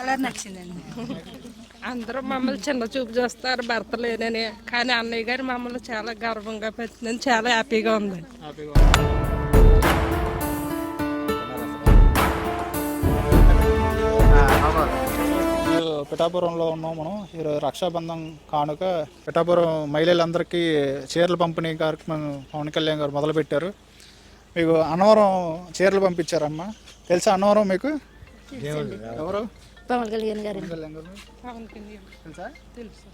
Colour నచ్చిందండి. అందరూ మమ్మల్ని చిన్న చూపు చూస్తారు భర్త లేనని. కానీ అన్నయ్య గారు మమ్మల్ని చాలా గర్వంగా పెట్టిందని చాలా హ్యాపీగా ఉంది ఈరోజు పిఠాపురంలో ఉన్నాం మనం. ఈరోజు రక్షాబంధం కానుక పిఠాపురం మహిళలందరికీ చీరల పంపిణీ కార్యక్రమం పవన్ కళ్యాణ్ గారు మొదలుపెట్టారు. మీకు అన్నవరం చీరలు పంపించారమ్మా. తెలుసా అన్నవరం మీకు? ఎవరు? పవన్ కళ్యాణ్ గారు. పవన్ కళ్యాణ్ తెలుసా? తెలుసు.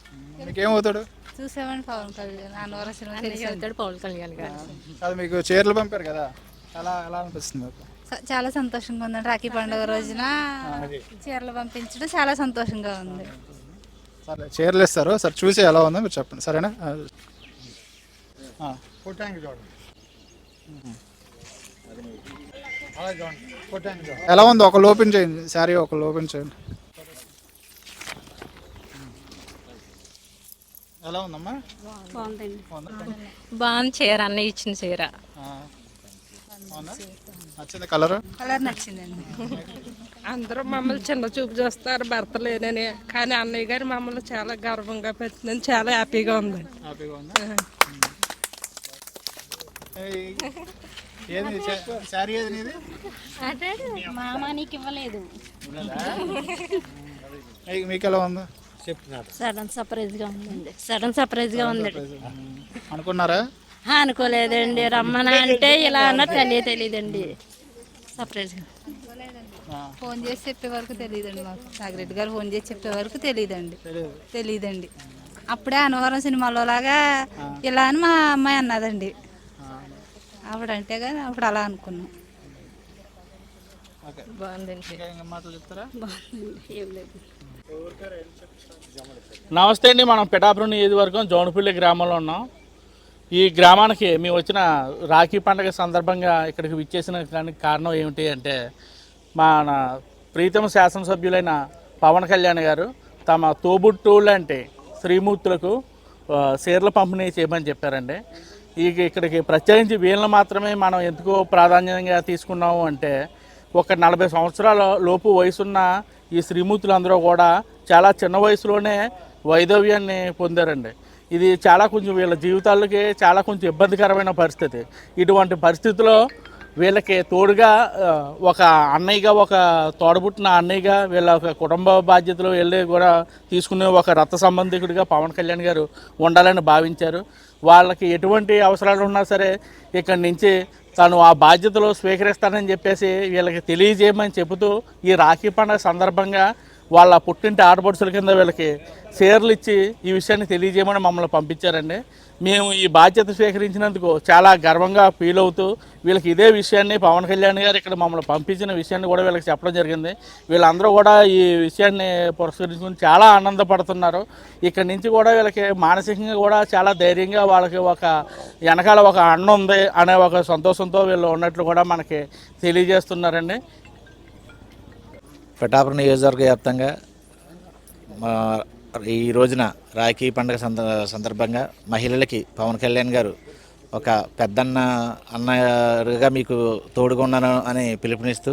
మీకేమవుతాడు? చూసామని పవన్ కళ్యాణ్. సినిమా అవుతాడు పవన్ కళ్యాణ్ గారు. అది మీకు చీరలు పంపారు కదా? ఎలా ఎలా అనిపిస్తుంది చాలా సంతోషంగా ఉందండి రాఖీ పండుగ రోజున చీరలు పంపించడం చాలా సంతోషంగా ఉంది. సరే చీరలు ఇస్తారు. సరే చూసి ఎలా ఉందో మీరు చెప్పండి. సరేనా. ఎలా ఉంది? ఒక ఓపెన్ చేయండి. శారీ ఒక ఓపెన్ చేయండి. ఎలా ఉందమ్మా? బాగుందండి. బాగుందా? చీర అన్నయ్య ఇచ్చిన చీర. నచ్చింది కలర్? కలర్ నచ్చిందండి. అందరూ మమ్మల్ని చిన్న చూపు చూస్తారు భర్త లేనని. కానీ అన్నయ్య గారు మమ్మల్ని చాలా గర్వంగా పెట్టిందని చాలా హ్యాపీగా ఉంది హ్యాపీగా ఉందా? ఏయ్, ఏది? చా- శారీ ఏది నీది? అదే మామ నీకు ఇవ్వలేదు. ఏయ్, మీకు ఎలా ఉందో? సడన్ సర్ప్రైజ్గా ఉందండి సడన్ సర్ప్రైజ్గా ఉందండి అనుకున్నారా? అనుకోలేదండి. రమ్మన అంటే ఇలా అన్న తెలియ తెలియదండి సర్ప్రైజ్గా ఫోన్ చేసి చెప్పే వరకు తెలియదండి మాకు. నాగిరెడ్డి గారు ఫోన్ చేసి చెప్పే వరకు తెలియదండి తెలియదండి అప్పుడే అనవరం సినిమాలో లాగా ఇలా అని మా అమ్మాయి అన్నదండి. ఆవిడంటే కానీ అప్పుడు అలా అనుకున్నాం. ఓకే. బాగుందండి. మాటలు చెప్తారా? బాగుందండి. ఏం లేదు. నమస్తే అండి మనం పిఠాపురం నియోజకవర్గం జోనపల్లి గ్రామంలో ఉన్నాం. ఈ గ్రామానికి మేము వచ్చిన రాఖీ పండుగ సందర్భంగా ఇక్కడికి విచ్చేసిన దానికి కారణం ఏమిటి అంటే మన ప్రీతమ శాసనసభ్యులైన పవన్ కళ్యాణ్ గారు తమ తోబుట్టువులంటే శ్రీమూర్తులకు సీరలు పంపిణీ చేయమని చెప్పారండి. ఈ ఇక్కడికి ప్రత్యేకించి వీళ్ళని మాత్రమే మనం ఎందుకు ప్రాధాన్యంగా తీసుకున్నాము అంటే ఒక నలభై సంవత్సరాల లోపు వయసున్న ఈ శ్రీమూర్తులందరూ కూడా చాలా చిన్న వయసులోనే వైధవ్యాన్ని పొందారండి. ఇది చాలా కొంచెం వీళ్ళ జీవితాలకి చాలా కొంచెం ఇబ్బందికరమైన పరిస్థితి. ఇటువంటి పరిస్థితిలో వీళ్ళకి తోడుగా ఒక అన్నయ్యగా ఒక తోడబుట్టిన అన్నయ్యగా వీళ్ళ ఒక కుటుంబ బాధ్యతలు వెళ్ళి కూడా తీసుకునే ఒక రక్త సంబంధికుడిగా పవన్ కళ్యాణ్ గారు ఉండాలని భావించారు. వాళ్ళకి ఎటువంటి అవసరాలు ఉన్నా సరే ఇక్కడి నుంచి తను ఆ బాధ్యతలు స్వీకరిస్తానని చెప్పేసి వీళ్ళకి తెలియజేయమని చెబుతూ ఈ రాఖీ పండుగ సందర్భంగా వాళ్ళ పుట్టింటి ఆడపడుచుల కింద వీళ్ళకి షేర్లు ఇచ్చి ఈ విషయాన్ని తెలియజేయమని మమ్మల్ని పంపించారండి. మేము ఈ బాధ్యత స్వీకరించినందుకు చాలా గర్వంగా ఫీల్ అవుతూ వీళ్ళకి ఇదే విషయాన్ని పవన్ కళ్యాణ్ గారు ఇక్కడ మమ్మల్ని పంపించిన విషయాన్ని కూడా వీళ్ళకి చెప్పడం జరిగింది. వీళ్ళందరూ కూడా ఈ విషయాన్ని పురస్కరించుకుని చాలా ఆనందపడుతున్నారు. ఇక్కడ నుంచి కూడా వీళ్ళకి మానసికంగా కూడా చాలా ధైర్యంగా వాళ్ళకి ఒక వెనకాల ఒక అన్న ఉంది అనే ఒక సంతోషంతో వీళ్ళు ఉన్నట్లు కూడా మనకి తెలియజేస్తున్నారండి. పిఠాపురం నియోజకవర్గ వ్యాప్తంగా ఈ రోజున రాఖీ పండుగ సంద సందర్భంగా మహిళలకి పవన్ కళ్యాణ్ గారు ఒక పెద్దన్న అన్నగా మీకు తోడుగా ఉన్నాను అని పిలుపునిస్తూ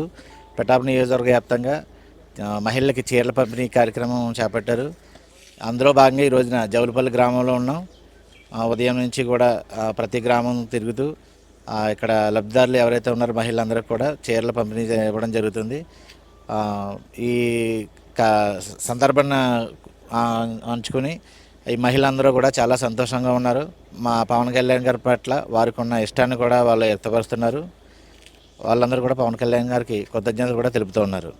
పిఠాపురం నియోజకవర్గ వ్యాప్తంగా మహిళలకి చీరల పంపిణీ కార్యక్రమం చేపట్టారు. అందులో భాగంగా ఈ రోజున జవులపల్లి గ్రామంలో ఉన్నాం. ఉదయం నుంచి కూడా ప్రతి గ్రామం తిరుగుతూ ఇక్కడ లబ్ధిదారులు ఎవరైతే ఉన్నారో మహిళలందరికీ కూడా చీరల పంపిణీ ఇవ్వడం జరుగుతుంది. ఈ క- సందర్భాన్ని అంచుకొని ఈ మహిళలందరూ కూడా చాలా సంతోషంగా ఉన్నారు. మా పవన్ కళ్యాణ్ గారి పట్ల వారికి ఉన్న ఇష్టాన్ని కూడా వాళ్ళు వ్యక్తపరుస్తున్నారు. వాళ్ళందరూ కూడా పవన్ కళ్యాణ్ గారికి కృతజ్ఞతలు కూడా తెలుపుతూ ఉన్నారు.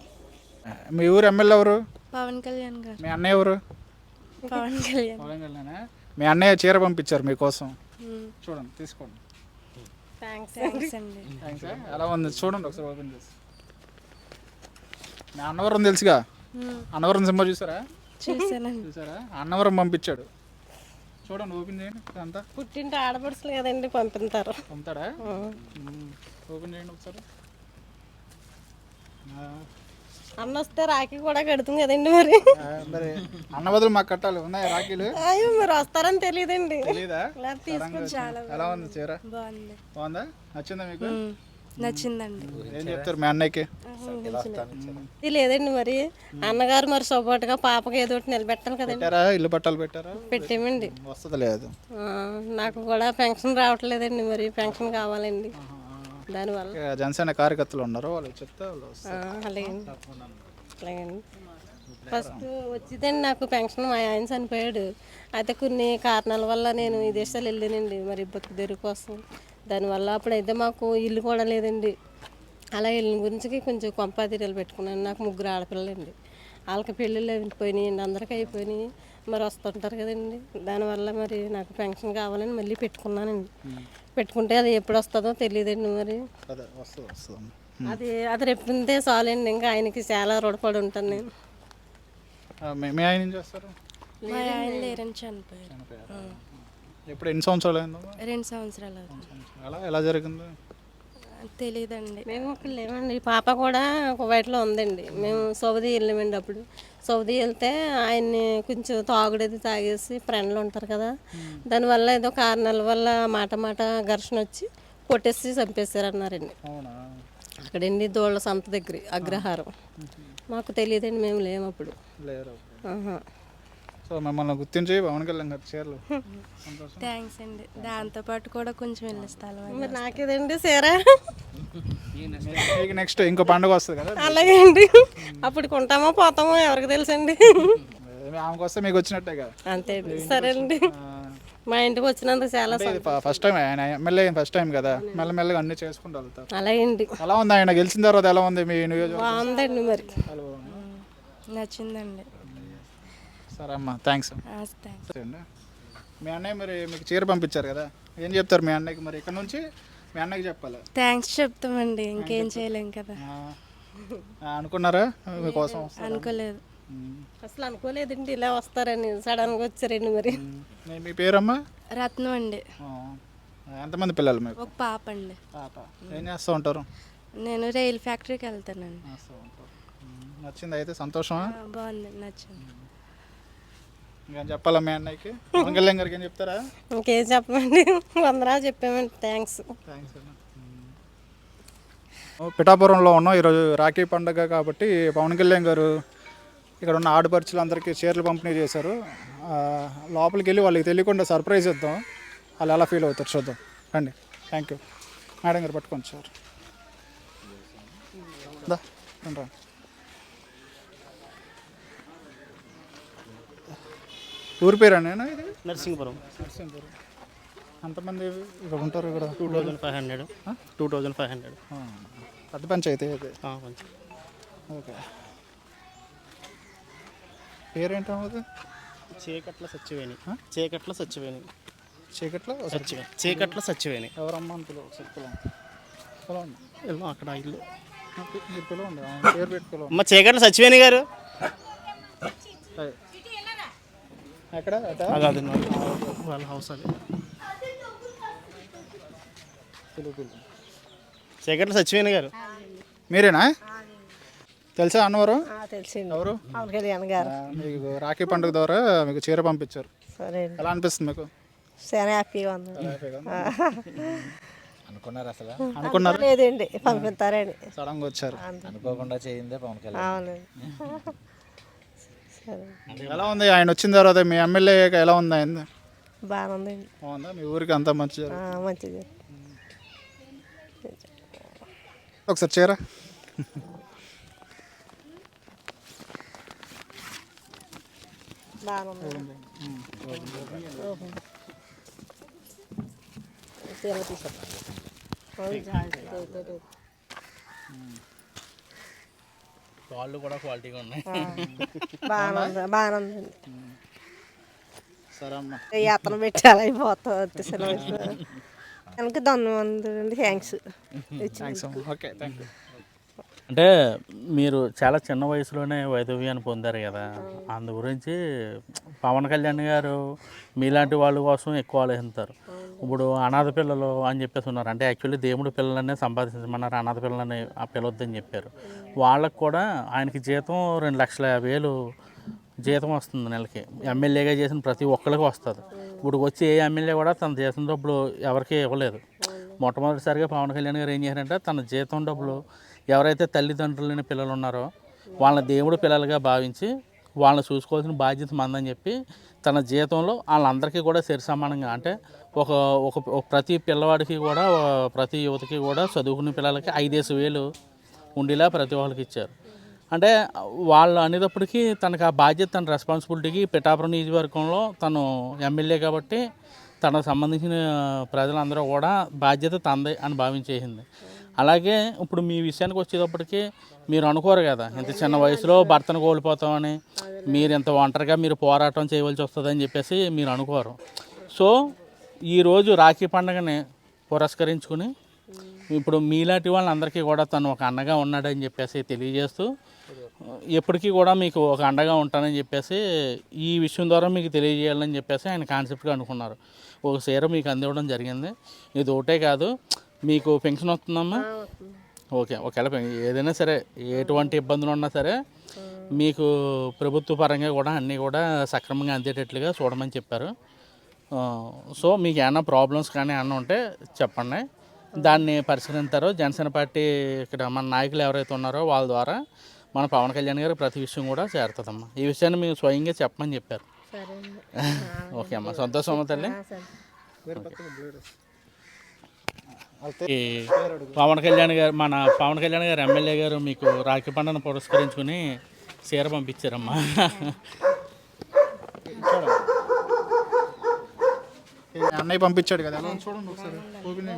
మీ ఊరు ఎమ్మెల్యే ఎవరు? పవన్ కళ్యాణ్ గారు. మీ అన్నయ్య ఎవరు? పవన్ కళ్యాణ్. పవన్ కళ్యాణా? మీ అన్నయ్య చీర పంపించారు మీకోసం. చూడండి తీసుకోండి. థ్యాంక్స్ అండి. థ్యాంక్స్ ఎలా ఉంది? చూడండి ఒకసారి ఓపెన్ చేసి. అన్నవరం తెలుసుగా? అన్నవరం సినిమా చూసారా? చూసారా? అన్నవరం పంపించాడు. చూడండి ఓపెన్ చేయండి ఇదంతా. పుట్టింటి ఆడపడుచులు కదండి పంపిస్తారు. పంపుతాడా. ఓపెన్ చేయండి ఒకసారి. అన్న వస్తే రాఖీ కూడా కడుతుంది కదండి మరి. మరి అన్న బదులు మాకు కట్టాలి. ఉన్నాయా రాఖీలు? అయ్యో మీరు వస్తారని తెలియదండి. లేకపోతే సడన్గా వచ్చింది. ఎలా ఉంది చీర? బాగుంది. బాగుందా? నచ్చిందా మీకు? నచ్చిందండి. ఏం చెప్తారు మీ అన్నయ్యకి? ఇది లేదండి మరి. అన్నగారు మరి సపోర్ట్గా పాపకి ఏదో ఒకటి నిలబెట్టాలి కదండి. పెట్టారా? ఇల్లు పట్టాలు పెట్టారా? పెట్టామండి. వస్తుంది లేదు. ఆ, నాకు కూడా పెన్షన్ రావట్లేదండి మరి. పెన్షన్ కావాలండి. దానివల్ల. ఇక జనసేన కార్యకర్తలు ఉన్నారు? వాళ్ళు చెప్తే వాళ్ళు వస్తారు. ఆ, అలాగేండి. అలాగండి. ఫస్ట్ వచ్చిందండి నాకు పెన్షన్. మా ఆయన చనిపోయాడు. అయితే కొన్ని కారణాల వల్ల నేను ఈ దేశాలు వెళ్ళానండి. మరి బతుకుదేరు కోసం. దానివల్ల అప్పుడైతే మాకు ఇల్లు కూడా లేదండి. అలా వెళ్ళిన గురించి కొంచెం కొంపాతీరాలు పెట్టుకున్నాను. నాకు ముగ్గురు ఆడపిల్లలండి. వాళ్ళకి పెళ్ళిళ్ళు అయిపోయినాయండి అందరికీ అయిపోయినాయి. మరి వస్తుంటారు కదండి. దానివల్ల మరి నాకు పెన్షన్ కావాలని మళ్ళీ పెట్టుకున్నానండి. పెట్టుకుంటే అది ఎప్పుడు వస్తుందో తెలియదండి మరి. అదే అది అది రెప్పితే చాలండి. ఇంకా ఆయనకి చాలా రుణపడి ఉంటాను నేను. ఆ, మీ మీ ఆయన చేస్తారు? మా ఆయన లేరని చనిపోయారు? ఎప్పుడు ఎన్ని సంవత్సరాలు రెండు సంవత్సరాలు అవుతుంది. ఎలా ఎలా జరిగింది? తెలియదండి మేము ఒక లేమండి పాప కూడా కువైట్లో ఉందండి. మేము సౌదీ వెళ్ళామండి అప్పుడు సౌదీ వెళ్తే ఆయన్ని కొంచెం తాగుడేది తాగేసి ఫ్రెండ్లు ఉంటారు కదా. దానివల్ల ఏదో కారణాల వల్ల మాట మాట ఘర్షణ వచ్చి కొట్టేసి చంపేశారు అన్నారండి అవునా? అక్కడండి దోళ్ళ సంత దగ్గర అగ్రహారం. మాకు తెలియదండి మేము లేము అప్పుడు. సో మిమ్మల్ని గుర్తించి పవన్ కళ్యాణ్ గారి చీరలు. థ్యాంక్స్ అండి. దాంతోపాటు కూడా కొంచెం వెళ్ళే స్థలం నాకేదండి సీరా మీకు నెక్స్ట్ ఇంకో పండుగ వస్తుంది కదా అలాగే అండి అప్పుడు కొంటామో పోతామో ఎవరికి తెలుసండి. ఆమెకు వస్తే మీకు వచ్చినట్టే కదా. అంతే అండి. సరే అండి మా ఇంటికి వచ్చినందుకు చాలా ఫస్ట్ టైం ఆయన ఎమ్మెల్యే ఫస్ట్ టైం కదా. మెల్లమెల్లగా అన్ని చేసుకుంటూ వెళ్తారు. అలాగే అండి ఎలా ఉంది ఆయన? గెలిచిన తర్వాత ఎలా ఉంది మీ నియోజకవర్గం? బాగుందండి మరి. నచ్చిందండి. సరే అమ్మా థ్యాంక్స్ థ్యాంక్స్ అండి. మీ అన్నయ్య మరి మీకు చీర పంపించారు కదా ఏం చెప్తారు మీ అన్నయ్యకి మరి? ఇక్కడ నుంచి మీ అన్నయ్యకి చెప్పాలి? థ్యాంక్స్ చెప్తామండి ఇంకేం చేయలేం కదా. ఆ, అనుకున్నారా? మీకోసం అనుకోలేదు. అసలు అనుకోలేదండి ఇలా వస్తారని సడన్గా వచ్చారండి మరి. మీ- మీ పేరమ్మా? రత్నం అండి. ఆ, ఎంతమంది పిల్లలు మీకు? ఒక పాప అండి. పాప. ఏం చేస్తూ ఉంటారు? నేను రైల్ ఫ్యాక్టరీకి వెళ్తానండి. చేస్తూ ఉంటారు. ఉమ్, నచ్చింది అయితే? సంతోషమా? ఆ, బాగుంది నచ్చింది. ఇంకా చెప్పాలా మీ అన్నయ్యకి? పవన్ కళ్యాణ్ గారికి ఏం చెప్తారా? ఇంకేం చెప్పమండి. వందనాలు చెప్పామండి. థ్యాంక్స్. థ్యాంక్స్ అన్న. పిఠాపురంలో ఉన్నాం. ఈరోజు రాఖీ పండగ కాబట్టి పవన్ కళ్యాణ్ గారు ఇక్కడ ఉన్న ఆడపడుచులందరికీ చీరలు పంపిణీ చేశారు. ఆ, లోపలికి వెళ్ళి వాళ్ళకి తెలియకుండా సర్ప్రైజ్ ఇద్దాం. వాళ్ళు ఎలా ఫీల్ అవుతారు చూద్దాం. రండి. Thank you. మేడం గారు పట్టుకోండి సార్. దా రండి. ఊరి పేరా నేను ఇది? నర్సింగ్పురం నరసింహపురం. ఎంతమంది ఇక్కడ ఉంటారు ఇక్కడ? Two thousand five hundred. Two thousand five hundred. పెద్ద పంచాయతీ ఇది కొంచెం ఓకే. పేరేంటమ్మా అది చీకట్ల సచ్చివేణి చీకట్ల సచ్చివేణి చీకట్లో సచ్చివేణి చీకట్ల సచ్చివేణి ఎవరమ్మా అని పిలవ పిలవండి. అక్కడ ఇల్లు. మీరు పిలవండి ఆ, పేరు పెట్టి పిలవండి అమ్మ చీకట్ల సచ్చివేణి గారు. అటా? అది వాళ్ళ హౌస్ అది. చీకట్ల సచ్చివేణి గారు. మీరేనా? తెలుసా అన్నవరం? తెలిసింది. ఎవరు? మీకు రాఖీ పండుగ ద్వారా మీకు చీర పంపించారు. ఎలా అనిపిస్తుంది మీకు? అనుకున్నారు అసలు? అనుకున్నారు? లేదండి పంపిస్తారని. సడన్గా వచ్చారు. అనుకోకుండా చేయిందే పవన్ కళ్యాణ్. ఎలా ఉంది? ఆయన వచ్చిన తర్వాత మీ ఎమ్మెల్యే ఎలా ఉంది ఆయన? బాగుందండి బాగుందా? మీ ఊరికి అంతా మంచి మంచిది ఒకసారి చీర. బాగుంది. వాళ్ళు కూడా క్వాలిటీగా ఉన్నాయి. బాగానుంది బాగానుందండి సరే అమ్మా. యాత్ర పెట్టాలి అయిపోతుంది కనుక ధన్యవాదాలు థ్యాంక్స్ థ్యాంక్స్ అమ్మా. ఓకే థ్యాంక్ యూ అంటే మీరు చాలా చిన్న వయసులోనే వైదవ్యాన్ని పొందారు కదా. అందు గురించి పవన్ కళ్యాణ్ గారు మీలాంటి వాళ్ళ కోసం ఎక్కువ ఆలోచిస్తారు. ఇప్పుడు అనాథ పిల్లలు అని చెప్పేసి ఉన్నారు. అంటే యాక్చువల్లీ దేవుడు పిల్లలనే సంపాదించమన్నారు. అనాథ పిల్లలని ఆ పిలవద్దని చెప్పారు. వాళ్ళకు కూడా ఆయనకి జీతం రెండు లక్షల యాభై వేలు జీతం వస్తుంది నెలకి. ఎమ్మెల్యేగా చేసిన ప్రతి ఒక్కరికి వస్తుంది. ఇప్పుడు వచ్చి ఏ ఎమ్మెల్యే కూడా తన జీతం డబ్బులు ఎవరికీ ఇవ్వలేదు. మొట్టమొదటిసారిగా పవన్ కళ్యాణ్ గారు ఏం చేశారంటే తన జీతం డబ్బులు ఎవరైతే తల్లిదండ్రులు లేని పిల్లలు ఉన్నారో వాళ్ళని దేవుడు పిల్లలుగా భావించి వాళ్ళని చూసుకోవాల్సిన బాధ్యత మందని చెప్పి తన జీతంలో వాళ్ళందరికీ కూడా సరి సమానంగా అంటే ఒక ఒక ప్రతి పిల్లవాడికి కూడా ప్రతి యువతకి కూడా చదువుకున్న పిల్లలకి ఐదేసి వేలు ఉండేలా ప్రతి వాళ్ళకి ఇచ్చారు. అంటే వాళ్ళు అనేటప్పటికీ తనకు ఆ బాధ్యత తన రెస్పాన్సిబిలిటీకి పిఠాపురం నియోజకవర్గంలో తను ఎమ్మెల్యే కాబట్టి తనకు సంబంధించిన ప్రజలందరూ కూడా బాధ్యత తంది అని భావించేసింది. అలాగే ఇప్పుడు మీ విషయానికి వచ్చేటప్పటికి మీరు అనుకోరు కదా ఇంత చిన్న వయసులో భర్తను కోల్పోతామని మీరు ఇంత ఒంటరిగా మీరు పోరాటం చేయవలసి వస్తుందని చెప్పేసి మీరు అనుకోరు. సో ఈరోజు రాఖీ పండుగని పురస్కరించుకుని ఇప్పుడు మీలాంటి వాళ్ళందరికీ కూడా తను ఒక అండగా ఉన్నాడని చెప్పేసి తెలియజేస్తూ ఎప్పటికీ కూడా మీకు ఒక అండగా ఉంటానని చెప్పేసి ఈ విషయం ద్వారా మీకు తెలియజేయాలని చెప్పేసి ఆయన కాన్సెప్ట్గా అనుకున్నారు. ఒక చీర మీకు అందివ్వడం జరిగింది. ఇది ఒకటే కాదు మీకు పెన్షన్ వస్తుందమ్మా? ఓకే ఒకవేళ ఏదైనా సరే ఎటువంటి ఇబ్బందులు ఉన్నా సరే మీకు ప్రభుత్వ పరంగా కూడా అన్నీ కూడా సక్రమంగా అందేటట్లుగా చూడమని చెప్పారు. సో మీకు ఏమైనా ప్రాబ్లమ్స్ కానీ ఏమైనా ఉంటే చెప్పండి. దాన్ని పరిశీలించారో జనసేన పార్టీ ఇక్కడ మన నాయకులు ఎవరైతే ఉన్నారో వాళ్ళ ద్వారా మన పవన్ కళ్యాణ్ గారు ప్రతి విషయం కూడా చేరుతుందమ్మా. ఈ విషయాన్ని మీకు స్వయంగా చెప్పమని చెప్పారు. ఓకే అమ్మా. సంతోషం అమ్మ తల్లి. పవన్ కళ్యాణ్ గారు మన పవన్ కళ్యాణ్ గారు ఎమ్మెల్యే గారు మీకు రాఖీ పండుగను పురస్కరించుకుని చీర పంపించారమ్మా. అన్నయ్య పంపించాడు కదా. ఎలా చూడండి ఒకసారి. ఓపెన్.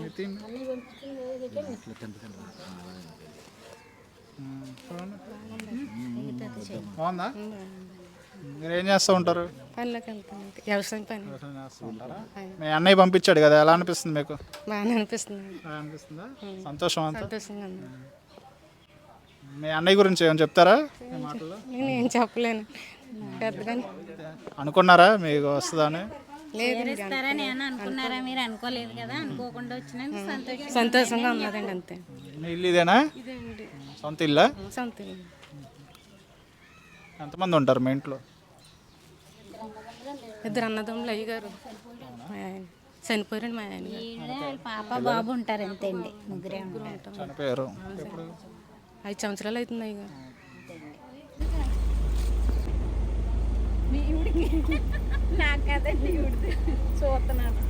బాగుందా? మీరు ఏం చేస్తూ ఉంటారు? పనులకు వెళ్తాను వ్యవసాయం పని. వ్యవసాయం చేస్తూ ఉంటారా? మీ అన్నయ్య పంపించాడు కదా. ఎలా అనిపిస్తుంది మీకు? బాగానే అనిపిస్తుంది ఎలా అనిపిస్తుందా? సంతోషం అంతా? సంతోషంగా ఉంది మీ అన్నయ్య గురించి ఏమైనా చెప్తారా నేను ఏం చెప్పలేను. పెద్దగా అనుకున్నారా మీకు వస్తుందని? ఇస్తారని ఏమన్నా అనుకున్నారా మీరు? అనుకోలేదు కదా? అనుకోకుండా వచ్చినందుకు సంతోషం సంతోషంగా ఉన్నదండి అంతే. ఇల్లు ఇదేనా? సొంత ఇల్లా? సొంత ఇల్లు. ఎంతమంది ఉంటారు మీ ఇంట్లో? ఇద్దరు అన్నదమ్ములు అయ్యగారు మా ఆయన. చనిపోయారండి మా ఆయన. పాప బాబు ఉంటారు అంతే అండి. ముగ్గురే ఉంటారు. చనిపోయారు. ఐదు సంవత్సరాలు అవుతుంది అయ్యగారు. నాకు కదండి చూస్తున్నాను